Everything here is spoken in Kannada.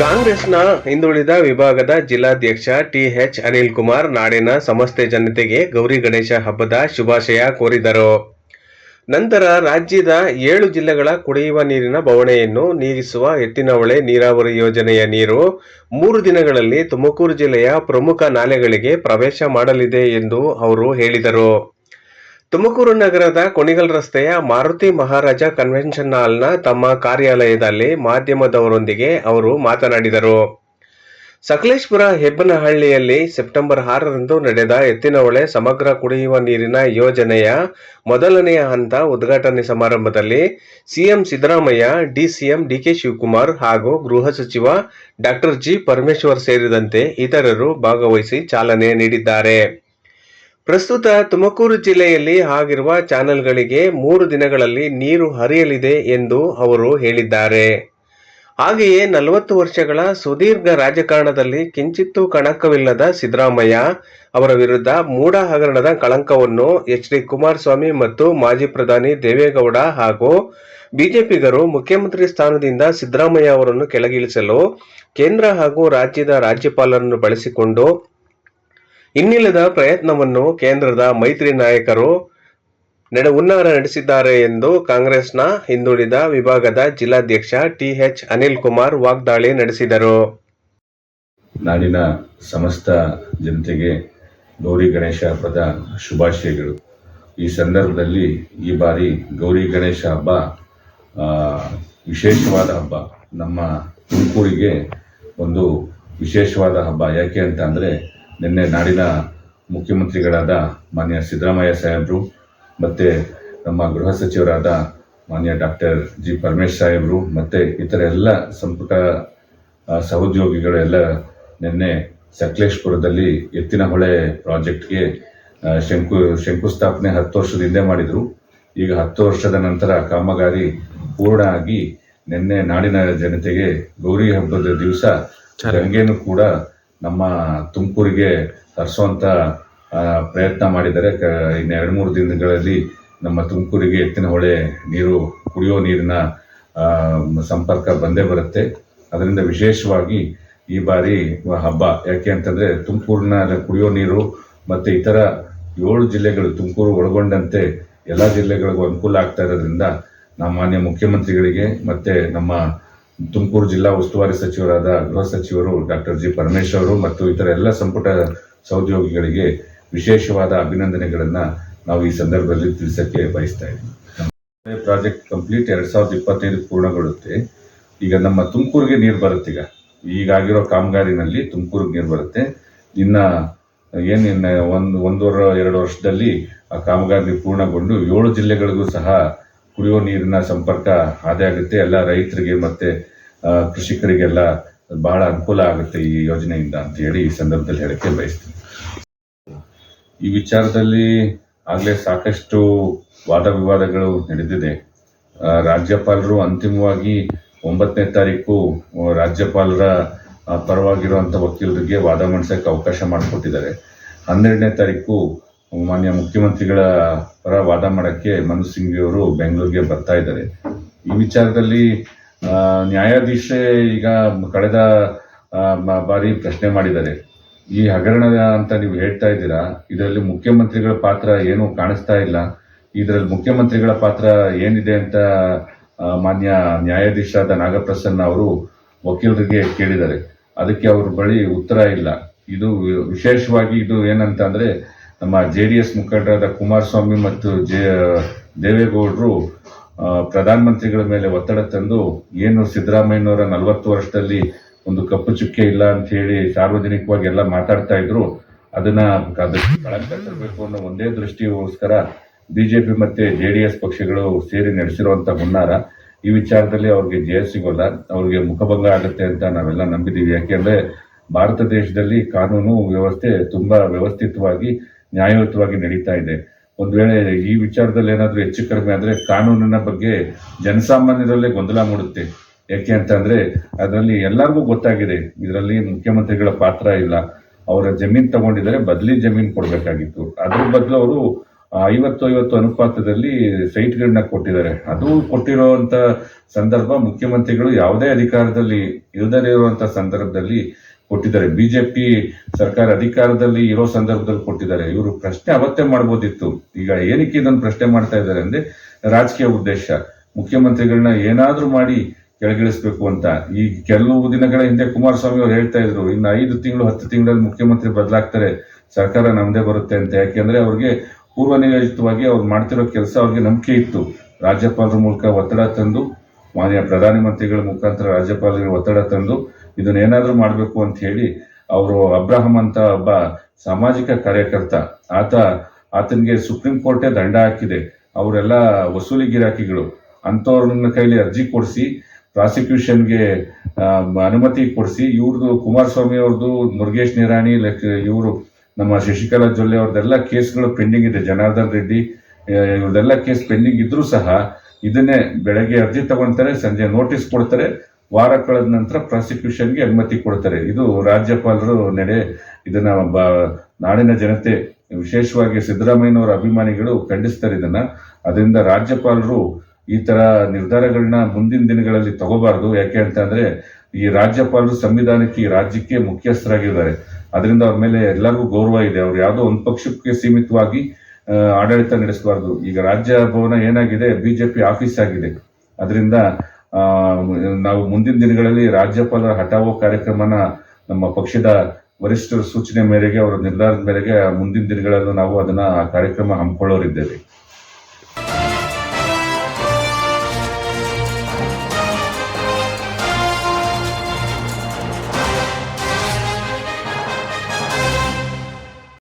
ಕಾಂಗ್ರೆಸ್ನ ಹಿಂದುಳಿದ ವಿಭಾಗದ ಜಿಲ್ಲಾಧ್ಯಕ್ಷ ಟಿಎಚ್ ಅನಿಲ್ ಕುಮಾರ್ ನಾಡಿನ ಸಮಸ್ತೆ ಜನತೆಗೆ ಗೌರಿ ಗಣೇಶ ಹಬ್ಬದ ಶುಭಾಶಯ ಕೋರಿದರು. ನಂತರ ರಾಜ್ಯದ ಏಳು ಜಿಲ್ಲೆಗಳ ಕುಡಿಯುವ ನೀರಿನ ಬವಣೆಯನ್ನು ನೀಗಿಸುವ ಎತ್ತಿನಹೊಳೆ ನೀರಾವರಿ ಯೋಜನೆಯ ನೀರು ಮೂರು ದಿನಗಳಲ್ಲಿ ತುಮಕೂರು ಜಿಲ್ಲೆಯ ಪ್ರಮುಖ ನಾಲೆಗಳಿಗೆ ಪ್ರವೇಶ ಮಾಡಲಿದೆ ಎಂದು ಅವರು ಹೇಳಿದರು. ತುಮಕೂರು ನಗರದ ಕೊಣಿಗಲ್ ರಸ್ತೆಯ ಮಾರುತಿ ಮಹಾರಾಜ ಕನ್ವೆನ್ಷನ್ ಹಾಲ್ನ ತಮ್ಮ ಕಾರ್ಯಾಲಯದಲ್ಲಿ ಮಾಧ್ಯಮದವರೊಂದಿಗೆ ಅವರು ಮಾತನಾಡಿದರು. ಸಕಲೇಶ್ಪುರ ಹೆಬ್ಬನಹಳ್ಳಿಯಲ್ಲಿ ಸೆಪ್ಟೆಂಬರ್ ಆರರಂದು ನಡೆದ ಎತ್ತಿನಹೊಳೆ ಸಮಗ್ರ ಕುಡಿಯುವ ನೀರಿನ ಯೋಜನೆಯ ಮೊದಲನೆಯ ಹಂತ ಉದ್ಘಾಟನೆ ಸಮಾರಂಭದಲ್ಲಿ CM Siddaramaiah, DCM D K Shivakumar ಹಾಗೂ ಗೃಹ ಸಚಿವ ಡಾಕ್ಟರ್ ಜಿ ಪರಮೇಶ್ವರ್ ಸೇರಿದಂತೆ ಇತರರು ಭಾಗವಹಿಸಿ ಚಾಲನೆ ನೀಡಿದ್ದಾರೆ. ಪ್ರಸ್ತುತ ತುಮಕೂರು ಜಿಲ್ಲೆಯಲ್ಲಿ ಆಗಿರುವ ಚಾನೆಲ್ಗಳಿಗೆ ಮೂರು ದಿನಗಳಲ್ಲಿ ನೀರು ಹರಿಯಲಿದೆ ಎಂದು ಅವರು ಹೇಳಿದ್ದಾರೆ. ಹಾಗೆಯೇ ನಲವತ್ತು ವರ್ಷಗಳ ಸುದೀರ್ಘ ರಾಜಕಾರಣದಲ್ಲಿ ಕಿಂಚಿತ್ತೂ ಕಣಕವಿಲ್ಲದ ಸಿದ್ದರಾಮಯ್ಯ ಅವರ ವಿರುದ್ಧ ಮೂಡ ಹಗರಣದ ಕಳಂಕವನ್ನು ಎಚ್ ಡಿ ಕುಮಾರಸ್ವಾಮಿ ಮತ್ತು ಮಾಜಿ ಪ್ರಧಾನಿ ದೇವೇಗೌಡ ಹಾಗೂ ಬಿಜೆಪಿಗರು ಮುಖ್ಯಮಂತ್ರಿ ಸ್ಥಾನದಿಂದ ಸಿದ್ದರಾಮಯ್ಯ ಅವರನ್ನು ಕೆಳಗಿಳಿಸಲು ಕೇಂದ್ರ ಹಾಗೂ ರಾಜ್ಯದ ರಾಜ್ಯಪಾಲರನ್ನು ಬಳಸಿಕೊಂಡು ಇನ್ನಿಲ್ಲದ ಪ್ರಯತ್ನವನ್ನು ಕೇಂದ್ರದ ಮೈತ್ರಿ ನಾಯಕರು ನಡೆ ಉನ್ನಾರ ನಡೆಸಿದ್ದಾರೆ ಎಂದು ಕಾಂಗ್ರೆಸ್ನ ಹಿಂದುಳಿದ ವಿಭಾಗದ ಜಿಲ್ಲಾಧ್ಯಕ್ಷ ಟಿಎಚ್ ಅನಿಲ್ ಕುಮಾರ್ ವಾಗ್ದಾಳಿ ನಡೆಸಿದರು. ನಾಡಿನ ಸಮಸ್ತ ಜನತೆಗೆ ಗೌರಿ ಗಣೇಶ ಹಬ್ಬದ ಶುಭಾಶಯಗಳು. ಈ ಸಂದರ್ಭದಲ್ಲಿ ಈ ಬಾರಿ ಗೌರಿ ಗಣೇಶ ಹಬ್ಬ ವಿಶೇಷವಾದ ಹಬ್ಬ. ನಮ್ಮ ತುಮಕೂರಿಗೆ ಒಂದು ವಿಶೇಷವಾದ ಹಬ್ಬ. ಯಾಕೆ ಅಂತ ನಿನ್ನೆ ನಾಡಿನ ಮುಖ್ಯಮಂತ್ರಿಗಳಾದ ಮಾನ್ಯ ಸಿದ್ದರಾಮಯ್ಯ ಸಾಹೇಬರು ಮತ್ತು ನಮ್ಮ ಗೃಹ ಸಚಿವರಾದ ಮಾನ್ಯ ಡಾಕ್ಟರ್ ಜಿ ಪರಮೇಶ್ ಸಾಹೇಬರು ಮತ್ತು ಇತರ ಎಲ್ಲ ಸಂಪುಟ ಸಹೋದ್ಯೋಗಿಗಳು ಎಲ್ಲ ನಿನ್ನೆ ಸಕಲೇಶ್ಪುರದಲ್ಲಿ ಎತ್ತಿನಹೊಳೆ ಪ್ರಾಜೆಕ್ಟ್ಗೆ ಶಂಕು ಶಂಕುಸ್ಥಾಪನೆ ಹತ್ತು ವರ್ಷದಿಂದ ಮಾಡಿದರು. ಈಗ ಹತ್ತು ವರ್ಷದ ನಂತರ ಕಾಮಗಾರಿ ಪೂರ್ಣ ಆಗಿ ನಿನ್ನೆ ನಾಡಿನ ಜನತೆಗೆ ಗೌರಿ ಹಬ್ಬದ ದಿವಸ ಗಂಗೆನೂ ಕೂಡ ನಮ್ಮ ತುಮಕೂರಿಗೆ ತರಿಸುವಂತ ಪ್ರಯತ್ನ ಮಾಡಿದ್ದಾರೆ ಕ ಇನ್ನು ಎರಡು ಮೂರು ದಿನಗಳಲ್ಲಿ ನಮ್ಮ ತುಮಕೂರಿಗೆ ಎತ್ತಿನ ಹೊಳೆ ನೀರು, ಕುಡಿಯೋ ನೀರಿನ ಸಂಪರ್ಕ ಬಂದೇ ಬರುತ್ತೆ. ಅದರಿಂದ ವಿಶೇಷವಾಗಿ ಈ ಬಾರಿ ಹಬ್ಬ. ಯಾಕೆ ಅಂತಂದ್ರೆ ತುಮಕೂರಿನ ಕುಡಿಯೋ ನೀರು ಮತ್ತೆ ಇತರ ಏಳು ಜಿಲ್ಲೆಗಳು ತುಮಕೂರು ಒಳಗೊಂಡಂತೆ ಎಲ್ಲ ಜಿಲ್ಲೆಗಳಿಗೂ ಅನುಕೂಲ ಆಗ್ತಾ ಇರೋದ್ರಿಂದ ನಮ್ಮ ಮಾನ್ಯ ಮುಖ್ಯಮಂತ್ರಿಗಳಿಗೆ ಮತ್ತೆ ನಮ್ಮ ತುಮಕೂರು ಜಿಲ್ಲಾ ಉಸ್ತುವಾರಿ ಸಚಿವರಾದ ಗೃಹ ಸಚಿವರು ಡಾಕ್ಟರ್ ಜಿ ಪರಮೇಶ್ವರ್ ಮತ್ತು ಇತರ ಎಲ್ಲ ಸಂಪುಟ ಸಹೋದ್ಯೋಗಿಗಳಿಗೆ ವಿಶೇಷವಾದ ಅಭಿನಂದನೆಗಳನ್ನು ನಾವು ಈ ಸಂದರ್ಭದಲ್ಲಿ ತಿಳಿಸಕ್ಕೆ ಬಯಸ್ತಾ ಇದ್ದೀವಿ ಪ್ರಾಜೆಕ್ಟ್ ಕಂಪ್ಲೀಟ್ ಎರಡ್ ಸಾವಿರದ ಇಪ್ಪತ್ತೈದು ಪೂರ್ಣಗೊಳ್ಳುತ್ತೆ. ಈಗ ನಮ್ಮ ತುಮಕೂರಿಗೆ ನೀರು ಬರುತ್ತೆ ಈಗ. ಈಗಾಗಿರೋ ಕಾಮಗಾರಿನಲ್ಲಿ ತುಮಕೂರಿಗೆ ನೀರು ಬರುತ್ತೆ. ಇನ್ನ ಏನು ಒಂದು, ಒಂದೂವರೆ, ಎರಡು ವರ್ಷದಲ್ಲಿ ಆ ಕಾಮಗಾರಿ ಪೂರ್ಣಗೊಂಡು ಏಳು ಜಿಲ್ಲೆಗಳಿಗೂ ಸಹ ಕುಡಿಯೋ ನೀರಿನ ಸಂಪರ್ಕ ಅದೇ ಆಗುತ್ತೆ. ಎಲ್ಲ ರೈತರಿಗೆ ಮತ್ತೆ ಕೃಷಿಕರಿಗೆಲ್ಲ ಬಹಳ ಅನುಕೂಲ ಆಗುತ್ತೆ ಈ ಯೋಜನೆಯಿಂದ ಅಂತ ಹೇಳಿ ಈ ಸಂದರ್ಭದಲ್ಲಿ ಹೇಳಕ್ಕೆ ಬಯಸ್ತೀನಿ. ಈ ವಿಚಾರದಲ್ಲಿ ಆಗಲೇ ಸಾಕಷ್ಟು ವಾದ ವಿವಾದಗಳು ನಡೆದಿದೆ. ರಾಜ್ಯಪಾಲರು ಅಂತಿಮವಾಗಿ ಒಂಬತ್ತನೇ ತಾರೀಕು ರಾಜ್ಯಪಾಲರ ಪರವಾಗಿರುವಂಥ ವಕೀಲರಿಗೆ ವಾದ ಮಂಡಿಸೋಕ್ಕೆ ಅವಕಾಶ ಮಾಡಿಕೊಟ್ಟಿದ್ದಾರೆ. ಹನ್ನೆರಡನೇ ತಾರೀಕು ಮಾನ್ಯ ಮುಖ್ಯಮಂತ್ರಿಗಳ ಪರ ವಾದ ಮಾಡೋಕ್ಕೆ ಮನು ಸಿಂಘ್ವಿ ಅವರು ಬೆಂಗಳೂರಿಗೆ ಬರ್ತಾ ಇದ್ದಾರೆ. ಈ ವಿಚಾರದಲ್ಲಿ ನ್ಯಾಯಾಧೀಶೆ ಈಗ ಕಳೆದ ಬಾರಿ ಪ್ರಶ್ನೆ ಮಾಡಿದ್ದಾರೆ. ಈ ಹಗರಣ ಅಂತ ನೀವು ಹೇಳ್ತಾ ಇದ್ದೀರಾ? ಇದರಲ್ಲಿ ಮುಖ್ಯಮಂತ್ರಿಗಳ ಪಾತ್ರ ಏನು ಕಾಣಿಸ್ತಾ ಇಲ್ಲ. ಇದರಲ್ಲಿ ಮುಖ್ಯಮಂತ್ರಿಗಳ ಪಾತ್ರ ಏನಿದೆ ಅಂತ ಮಾನ್ಯ ನ್ಯಾಯಾಧೀಶರಾದ ನಾಗಪ್ರಸನ್ನ ಅವರು ವಕೀಲರಿಗೆ ಕೇಳಿದ್ದಾರೆ. ಅದಕ್ಕೆ ಅವ್ರ ಬಳಿ ಉತ್ತರ ಇಲ್ಲ. ಇದು ವಿಶೇಷವಾಗಿ ಇದು ಏನಂತ ಅಂದ್ರೆ ನಮ್ಮ ಜೆ ಡಿ ಎಸ್ ಮುಖಂಡರಾದ ಕುಮಾರಸ್ವಾಮಿ ಮತ್ತು ಜೆ ದೇವೇಗೌಡರು ಪ್ರಧಾನಮಂತ್ರಿಗಳ ಮೇಲೆ ಒತ್ತಡ ತಂದು ಏನು ಸಿದ್ದರಾಮಯ್ಯನವರ ನಲವತ್ತು ವರ್ಷದಲ್ಲಿ ಒಂದು ಕಪ್ಪು ಚುಕ್ಕೆ ಇಲ್ಲ ಅಂತ ಹೇಳಿ ಸಾರ್ವಜನಿಕವಾಗಿ ಎಲ್ಲ ಮಾತಾಡ್ತಾ ಇದ್ರು. ಅದನ್ನ ಅದಕ್ಕೆ ತರಬೇಕು ಅನ್ನೋ ಒಂದೇ ದೃಷ್ಟಿಗೋಸ್ಕರ ಬಿಜೆಪಿ ಮತ್ತೆ ಜೆ ಡಿ ಎಸ್ ಪಕ್ಷಗಳು ಸೇರಿ ನಡೆಸಿರುವಂತ ಹುನ್ನಾರ. ಈ ವಿಚಾರದಲ್ಲಿ ಅವ್ರಿಗೆ ಜಯ ಸಿಗೋಲ್ಲ. ಅವ್ರಿಗೆ ಮುಖಭಂಗ ಆಗುತ್ತೆ ಅಂತ ನಾವೆಲ್ಲ ನಂಬಿದೀವಿ. ಯಾಕೆಂದ್ರೆ ಭಾರತ ದೇಶದಲ್ಲಿ ಕಾನೂನು ವ್ಯವಸ್ಥೆ ತುಂಬಾ ವ್ಯವಸ್ಥಿತವಾಗಿ ನ್ಯಾಯಯುತವಾಗಿ ನಡೀತಾ ಇದೆ. ಒಂದು ವೇಳೆ ಈ ವಿಚಾರದಲ್ಲಿ ಏನಾದರೂ ಹೆಚ್ಚು ಕಡಿಮೆ ಆದ್ರೆ ಕಾನೂನಿನ ಬಗ್ಗೆ ಜನಸಾಮಾನ್ಯರಲ್ಲೇ ಗೊಂದಲ ಮೂಡುತ್ತೆ. ಯಾಕೆ ಅಂತಂದ್ರೆ ಅದರಲ್ಲಿ ಎಲ್ಲರಿಗೂ ಗೊತ್ತಾಗಿದೆ. ಇದರಲ್ಲಿ ಮುಖ್ಯಮಂತ್ರಿಗಳ ಪಾತ್ರ ಇಲ್ಲ. ಅವರ ಜಮೀನ್ ತಗೊಂಡಿದ್ದಾರೆ, ಬದಲಿ ಜಮೀನ್ ಕೊಡಬೇಕಾಗಿತ್ತು. ಅದ್ರ ಬದಲು ಅವರು ಐವತ್ತು ಐವತ್ತು ಅನುಪಾತದಲ್ಲಿ ಸೈಟ್ಗಳನ್ನ ಕೊಟ್ಟಿದ್ದಾರೆ. ಅದು ಕೊಟ್ಟಿರುವಂತ ಸಂದರ್ಭ ಮುಖ್ಯಮಂತ್ರಿಗಳು ಯಾವುದೇ ಅಧಿಕಾರದಲ್ಲಿ ಇಲ್ಲದೇ ಇರುವಂತ ಸಂದರ್ಭದಲ್ಲಿ ಕೊಟ್ಟಿದ್ದಾರೆ. ಬಿಜೆಪಿ ಸರ್ಕಾರ ಅಧಿಕಾರದಲ್ಲಿ ಇರೋ ಸಂದರ್ಭದಲ್ಲಿ ಕೊಟ್ಟಿದ್ದಾರೆ. ಇವರು ಪ್ರಶ್ನೆ ಅವತ್ತೇ ಮಾಡ್ಬೋದಿತ್ತು. ಈಗ ಏನಕ್ಕೆ ಇದನ್ನು ಪ್ರಶ್ನೆ ಮಾಡ್ತಾ ಇದ್ದಾರೆ ಅಂದ್ರೆ ರಾಜಕೀಯ ಉದ್ದೇಶ. ಮುಖ್ಯಮಂತ್ರಿಗಳನ್ನ ಏನಾದ್ರೂ ಮಾಡಿ ಕೆಳಗಿಳಿಸ್ಬೇಕು ಅಂತ. ಈ ಕೆಲವು ದಿನಗಳ ಹಿಂದೆ ಕುಮಾರಸ್ವಾಮಿ ಅವರು ಹೇಳ್ತಾ ಇದ್ರು, ಇನ್ನು ಐದು ತಿಂಗಳು, ಹತ್ತು ತಿಂಗಳಲ್ಲಿ ಮುಖ್ಯಮಂತ್ರಿ ಬದಲಾಗ್ತಾರೆ. ಸರ್ಕಾರ ನಮ್ದೇ ಬರುತ್ತೆ ಅಂತ. ಯಾಕೆಂದ್ರೆ ಅವ್ರಿಗೆ ಪೂರ್ವ ನಿಯೋಜಿತವಾಗಿ ಅವ್ರು ಮಾಡ್ತಿರೋ ಕೆಲಸ ಅವ್ರಿಗೆ ನಂಬಿಕೆ ಇತ್ತು. ರಾಜ್ಯಪಾಲರ ಮೂಲಕ ಒತ್ತಡ ತಂದು, ಮಾನ್ಯ ಪ್ರಧಾನಮಂತ್ರಿಗಳ ಮುಖಾಂತರ ರಾಜ್ಯಪಾಲರಿಗೆ ಒತ್ತಡ ತಂದು ಇದನ್ನ ಏನಾದರೂ ಮಾಡಬೇಕು ಅಂತ ಹೇಳಿ ಅವರು ಅಬ್ರಾಹಂ ಅಂತ ಒಬ್ಬ ಸಾಮಾಜಿಕ ಕಾರ್ಯಕರ್ತ, ಆತ, ಆತನಿಗೆ ಸುಪ್ರೀಂ ಕೋರ್ಟೇ ದಂಡ ಹಾಕಿದೆ. ಅವರೆಲ್ಲ ವಸೂಲಿ ಗಿರಾಕಿಗಳು, ಅಂಥವ್ರನ್ನ ಕೈಲಿ ಅರ್ಜಿ ಕೊಡಿಸಿ, ಪ್ರಾಸಿಕ್ಯೂಷನ್ಗೆ ಅನುಮತಿ ಕೊಡಿಸಿ ಇವ್ರದ್ದು ಕುಮಾರಸ್ವಾಮಿ ಅವ್ರದ್ದು ಮುರುಗೇಶ್ ನಿರಾಣಿ, ಲೈಕ್ ಇವರು ನಮ್ಮ ಶಶಿಕಲಾ ಜೊಲ್ಲೆ ಅವ್ರದ್ದೆಲ್ಲ ಕೇಸ್ಗಳು ಪೆಂಡಿಂಗ್ ಇದೆ. ಜನಾರ್ದನ್ ರೆಡ್ಡಿ ಇವ್ರದ್ದೆಲ್ಲ ಕೇಸ್ ಪೆಂಡಿಂಗ್ ಇದ್ರೂ ಸಹ ಇದನ್ನೇ ಬೆಳಗ್ಗೆ ಅರ್ಜಿ ತಗೊಳ್ತಾರೆ ಸಂಜೆ ನೋಟಿಸ್ ಕೊಡ್ತಾರೆ. ವಾರ ಕಳೆದ ನಂತರ ಪ್ರಾಸಿಕ್ಯೂಷನ್ಗೆ ಅನುಮತಿ ಕೊಡ್ತಾರೆ. ಇದು ರಾಜ್ಯಪಾಲರು ನಡೆ ಇದನ್ನ ನಾಡಿನ ಜನತೆ, ವಿಶೇಷವಾಗಿ ಸಿದ್ದರಾಮಯ್ಯನವರ ಅಭಿಮಾನಿಗಳು ಖಂಡಿಸ್ತಾರೆ ಇದನ್ನ. ಅದರಿಂದ ರಾಜ್ಯಪಾಲರು ಈ ತರ ನಿರ್ಧಾರಗಳನ್ನ ಮುಂದಿನ ದಿನಗಳಲ್ಲಿ ತಗೋಬಾರ್ದು. ಯಾಕೆ ಅಂತಂದ್ರೆ ಈ ರಾಜ್ಯಪಾಲರು ಸಂವಿಧಾನಕ್ಕೆ ಈ ರಾಜ್ಯಕ್ಕೆ ಮುಖ್ಯಸ್ಥರಾಗಿದ್ದಾರೆ. ಅದರಿಂದ ಅವ್ರ ಮೇಲೆ ಎಲ್ಲರಿಗೂ ಗೌರವ ಇದೆ. ಅವ್ರು ಯಾವುದೋ ಒಂದು ಪಕ್ಷಕ್ಕೆ ಸೀಮಿತವಾಗಿ ಆಡಳಿತ ನಡೆಸಬಾರ್ದು. ಈಗ ರಾಜ್ಯ ಭವನ ಏನಾಗಿದೆ? ಬಿಜೆಪಿ ಆಫೀಸ್ ಆಗಿದೆ. ಅದರಿಂದ ನಾವು ಮುಂದಿನ ದಿನಗಳಲ್ಲಿ ರಾಜ್ಯಪಾಲರ ಹಠಾವೋ ಕಾರ್ಯಕ್ರಮನ ನಮ್ಮ ಪಕ್ಷದ ವರಿಷ್ಠರ ಸೂಚನೆ ಮೇರೆಗೆ ಅವರ ನಿರ್ಧಾರದ ಮೇರೆಗೆ ಮುಂದಿನ ದಿನಗಳಲ್ಲೂ ನಾವು ಅದನ್ನ ಆ ಕಾರ್ಯಕ್ರಮ ಹಮ್ಮಿಕೊಳ್ಳೋರಿದ್ದೇವೆ.